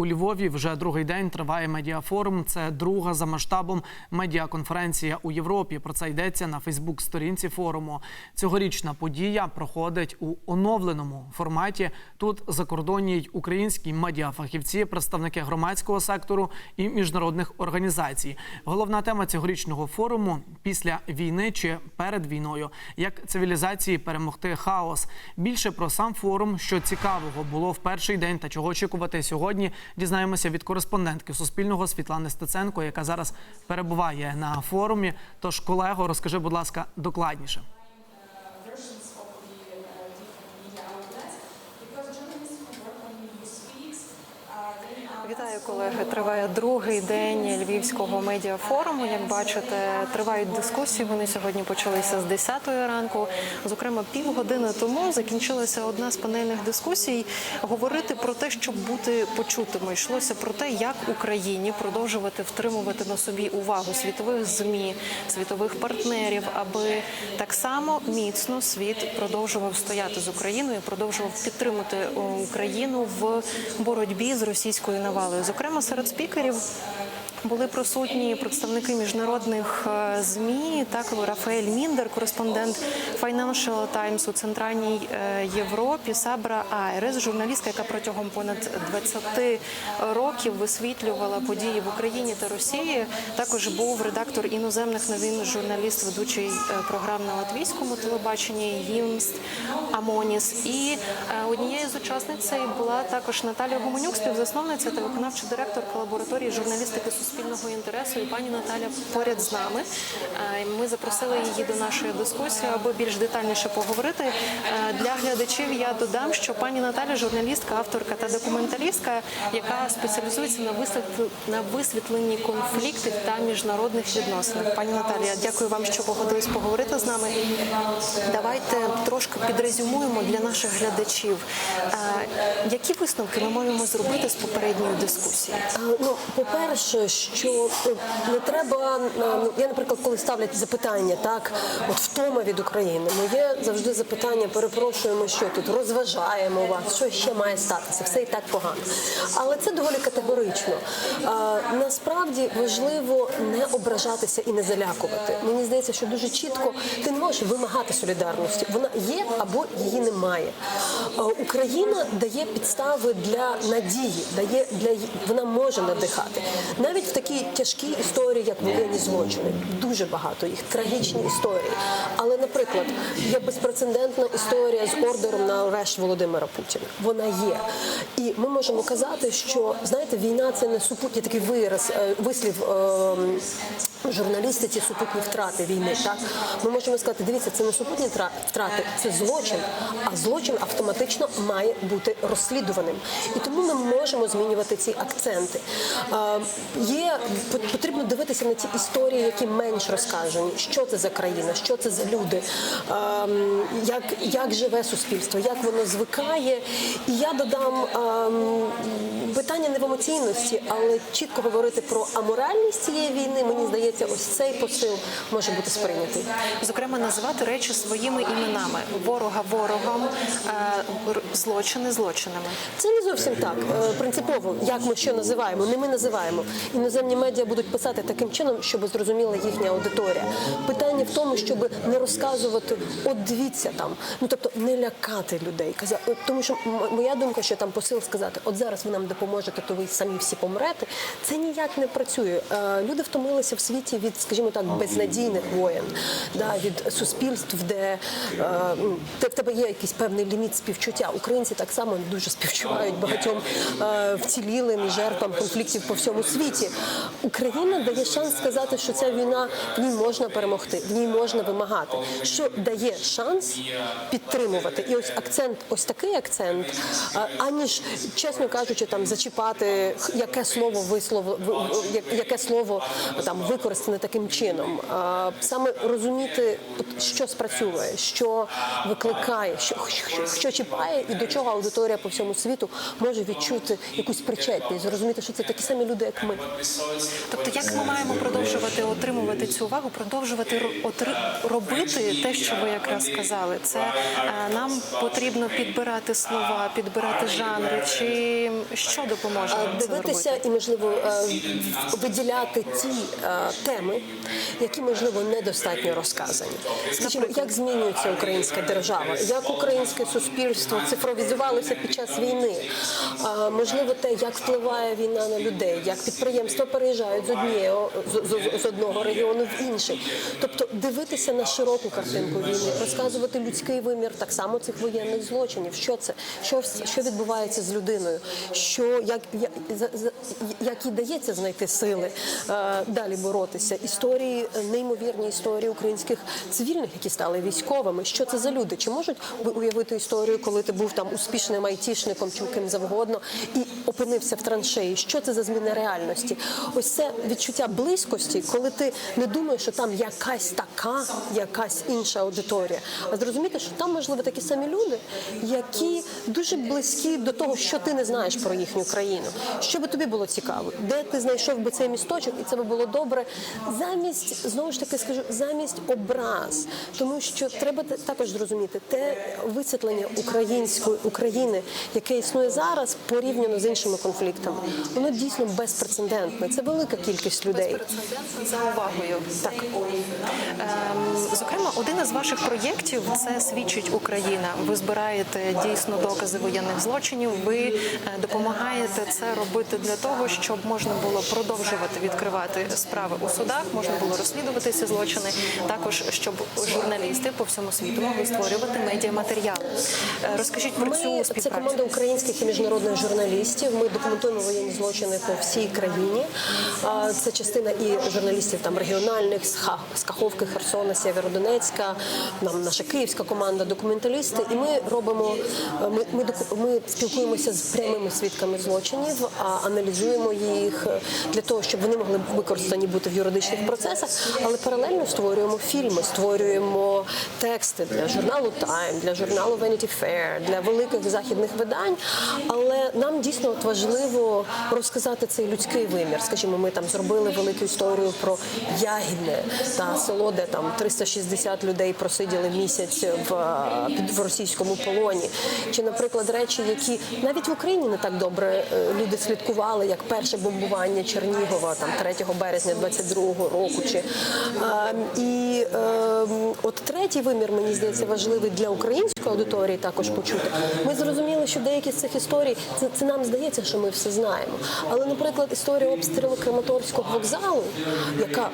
у Львові вже другий день триває медіафорум. Це друга за масштабом медіаконференція у Європі. Про це йдеться на Фейсбук-сторінці форуму. Цьогорічна подія проходить у оновленому форматі. Тут закордонні й українські медіафахівці, представники громадського сектору і міжнародних організацій. Головна тема цьогорічного форуму після війни чи перед війною, як цивілізації перемогти хаос. Більше про сам форум, що цікавого було в перший день та чого очікувати сьогодні, дізнаємося від кореспондентки Суспільного Світлани Стеценко, яка зараз перебуває на форумі. Тож, колего, розкажи, будь ласка, докладніше. Колеги. Триває другий день львівського медіафоруму. Як бачите, тривають дискусії. Вони сьогодні почалися з 10 ранку. Зокрема, півгодини тому закінчилася одна з панельних дискусій. Говорити про те, щоб бути почутими. Йшлося про те, як Україні продовжувати втримувати на собі увагу світових змі, світових партнерів, аби так само міцно світ продовжував стояти з Україною, продовжував підтримати Україну в боротьбі з російською навалою. Зокрема, серед спікерів. Були присутні представники міжнародних е, змі, так Рафаель Міндер, кореспондент Financial Times у центральній е, Європі, Сабра Айрес, журналістка, яка протягом понад 20 років висвітлювала події в Україні та Росії. Також був редактор іноземних новин, журналіст, ведучий е, програм на латвійському телебаченні Їмст Амоніс. І однією з учасниць була також Наталія Гуменюк, співзасновниця та виконавча директорка лабораторії журналістики суспільного інтересу. І пані Наталя поряд з нами. Е, Ми запросили її до нашої дискусії, аби більш детальніше поговорити. Е, Для глядачів я додам, що пані Наталя журналістка, авторка та документалістка, яка спеціалізується на висвіт- на висвітленні конфліктів та міжнародних відносинах. Пані Наталія, дякую вам, що погодились поговорити з нами. Давайте трошки підрезюмуємо для наших глядачів, е, які висновки ми можемо зробити з попередньої дискусії. А, Ну, по-перше, що е, не треба. е, Я, наприклад, коли ставлять запитання, так от втома від України, моє завжди запитання: перепрошуємо, що тут розважаємо вас, що ще має статися, все і так погано. Але це доволі категорично. А, Насправді важливо не ображатися і не залякувати. Мені здається, що дуже чітко ти не можеш вимагати солідарності. Вона є або її немає. Україна дає підстави для надії, дає для вона може надихати. Навіть в такій тяжкій історії, як воєнні злочини, дуже багато їх, трагічні історії. Але, наприклад, є безпрецедентна історія з ордером на арешт Володимира Путіна. Вона є. І ми можемо казати, що знаєте, війна це не супутні такий вираз, е, вислів. ем, Журналістиці супутні втрати війни, так ми можемо сказати, дивіться, це не супутні втрати, це злочин. А злочин автоматично має бути розслідуваним. І тому ми можемо змінювати ці акценти. Е, є пот- потрібно дивитися на ті історії, які менш розкажені, що це за країна, що це за люди, як, як живе суспільство, як воно звикає. І я додам питання не в емоційності, але чітко говорити про аморальність цієї війни. Мені здається, ось цей посил може бути сприйнятий. Зокрема, називати речі своїми іменами: ворога ворогом, е, злочини злочинами. Це не зовсім так. Е, Принципово, як ми що називаємо, не ми називаємо. Іноземні медіа будуть писати таким чином, щоб зрозуміла їхня аудиторія. Питання в тому, щоб не розказувати, от дивіться там, ну тобто не лякати людей. Каза- от Тому що моя думка, що там посил сказати, от зараз ви нам допоможете, то ви самі всі помрете. Це ніяк не працює. Е, Люди втомилися в світі від, скажімо так, безнадійних воєн, да, від суспільств, де е, те- в тебе є якийсь певний ліміт співчуття. Українці так само дуже співчувають багатьом е, вцілілим жертвам конфліктів по всьому світі. Україна дає шанс сказати, що ця війна в ній можна перемогти, в ній можна вимагати, що дає шанс підтримувати. І ось акцент, ось такий акцент, аніж чесно кажучи, там зачіпати яке слово вислов, в- в- я- яке слово там використане таким чином. Саме розуміти, що спрацьовує, що викликає, що, що чіпає, і до чого аудиторія по всьому світу може відчути якусь причетність, зрозуміти, що це такі самі люди, як ми. Тобто, як ми маємо продовжувати отримувати цю увагу, продовжувати ро- отри- робити те, що ви якраз сказали? Це е, нам потрібно підбирати слова, підбирати жанри, чи що допоможе нам це дивитися робити? і можливо е, виділяти ті е, теми, які можливо недостатньо розказані. Скажімо, як змінюється українська держава, як українське суспільство цифровізувалося під час війни. Можливо, те, як впливає війна на людей, як підприємства переїжджають з однієї з, з- одного регіону в інший. Тобто дивитися на широку картинку війни, розказувати людський вимір так само цих воєнних злочинів. Що це? Що, що відбувається з людиною? Що як, як, їй дається знайти сили е, далі боротися? Історії, неймовірні історії українських цивільних, які стали військовими. Що це за люди? Чи можуть ви уявити історію, коли ти був там успішним айтішником чи ким завгодно і опинився в траншеї? Що це за зміна реальності? Ось це відчуття близькості, коли ти не думаєш, що там якась така, якась інша аудиторія, а зрозуміти, що там можливо такі самі люди, які дуже близькі до того, що ти не знаєш про їхню країну. Що би тобі було цікаво, де ти знайшов би цей місточок, і це би було добре замість знову ж таки скажу замість образ, тому що треба та- також зрозуміти те висвітлення української України, яке існує зараз, порівняно з іншими конфліктами. Воно дійсно безпрецедентне. Це велика кількість людей. За увагою. Так. Ем, зокрема, один із ваших проєктів це свідчить Україна. Ви збираєте дійсно докази воєнних злочинів. Ви е, допомагаєте це робити для того, щоб можна було продовжувати відкривати справи у судах, можна було розслідувати ці злочини. Також щоб журналісти по всьому світу могли створювати медіаматеріали. Е, Розкажіть про Ми цю це команда українських і міжнародних журналістів. Ми документуємо воєнні злочини по всій країні. Це частина і журналістів там регіональних з Каховки, Херсона, Сєвєродонецька. Нам наша київська команда, документалісти. І ми робимо. Ми, ми, доку- ми спілкуємося з прямими свідками злочинів, а аналізуємо їх е, для того, щоб вони могли використані бути в юридичних процесах. Але паралельно створюємо фільми, створюємо тексти для журналу Time, для журналу Vanity Fair, для великих західних видань. Але нам дійсно от важливо розказати цей людський вимір. Скажімо, ми там зробили велику історію про Ягідне та село, де там 360 людей просиділи місяць в, в російському полоні. Чи, наприклад, речі, які навіть в Україні не так добре е, люди слідкували, як перше бомбування Чернігова, там 3 березня 22-го року. Чи е, і е, от третій вимір мені здається важливий для української аудиторії також почути. Ми зрозуміли, що деякі з цих історій це, це нам здається, що ми все знаємо. Але, наприклад, історія обстрілу Краматорського вокзалу, яка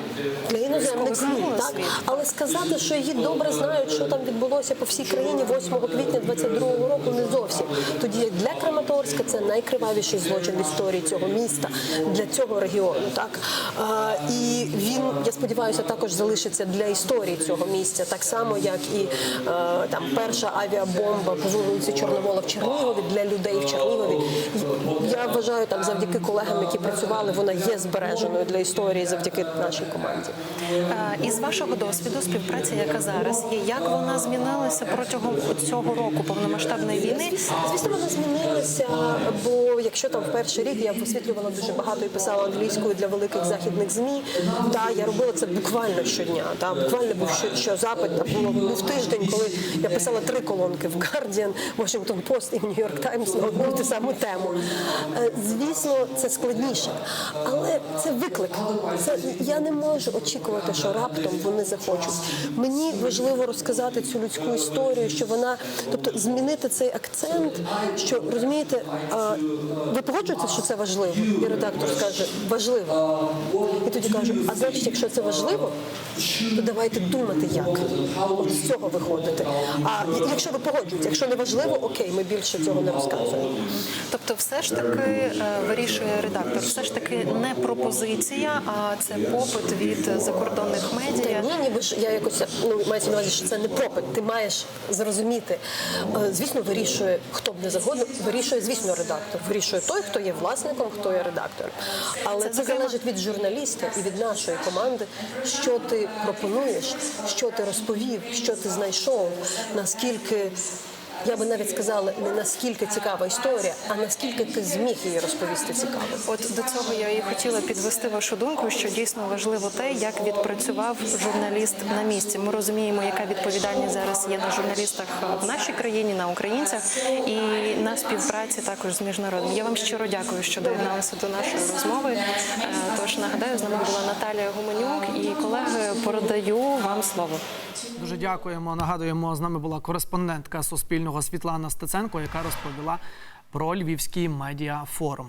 для іноземних ЗМІ, так але сказати, що її добре знають, що там відбулося по всій країні 8 квітня 22-го року, не зовсім. Тоді як для Краматорська це найкривавіший злочин в історії цього міста для цього регіону. Так а, і він, я сподіваюся, також залишиться для історії цього місця, так само як і е, там перша авіабомба по вулиці Чорновола в Чернігові для людей в Чернігові. Я вважаю, там завдяки колегам, які працювали, вона є збереженою для історії завдяки нашій команді. Е, Із вашого досвіду співпраця, яка зараз є, як вона змінилася протягом цього року повномасштабної війни? Звісно, вона змінилася, бо якщо там в перший рік я висвітлювала дуже багато і писала англійською для великих західних змі, та я робила це буквально щодня. Та буквально був що, що запит. Та було був тиждень, коли я писала три колонки в Guardian, Washington Post і в New York Times на одну ту саму тему. Звісно, це складніше, але це виклик. Це я не можу очікувати, що раптом вони захочуть. Мені важливо розказати цю людську історію, що вона, тобто змінити цей акцент, що розумієте, а, ви погоджуєтеся, що це важливо? І редактор скаже важливо. І тоді кажу, а значить, якщо це важливо, то давайте думати, як От з цього виходити. А якщо ви погоджуєтеся, якщо не важливо, окей, ми більше цього не розказуємо. Тобто, все ж таки вирішує редактор, все ж таки не пропозиція, а це попит від закордонних медіа. Ні, ніби ж я якось ну мається на увазі, що це не попит. Ти маєш зрозуміти. Е, Звісно, вирішує хто б не завгодно. Вирішує, звісно, редактор. Вирішує той, хто є власником, хто є редактором. Але Це, це, зокрема- залежить від журналіста і від нашої команди, що ти пропонуєш, що ти розповів, що ти знайшов, наскільки я би навіть сказала, не наскільки цікава історія, а наскільки ти зміг її розповісти цікаво. От до цього я і хотіла підвести вашу думку, що дійсно важливо те, як відпрацював журналіст на місці. Ми розуміємо, яка відповідальність зараз є на журналістах в нашій країні, на українцях і на співпраці також з міжнародним. Я вам щиро дякую, що доєдналися до нашої розмови. Е, Тож нагадаю, з нами була Наталія Гуменюк і колеги передаю вам слово. Дуже дякуємо. Нагадуємо, з нами була кореспондентка Суспільного Світлана Стеценко, яка розповіла про Львівський медіафорум.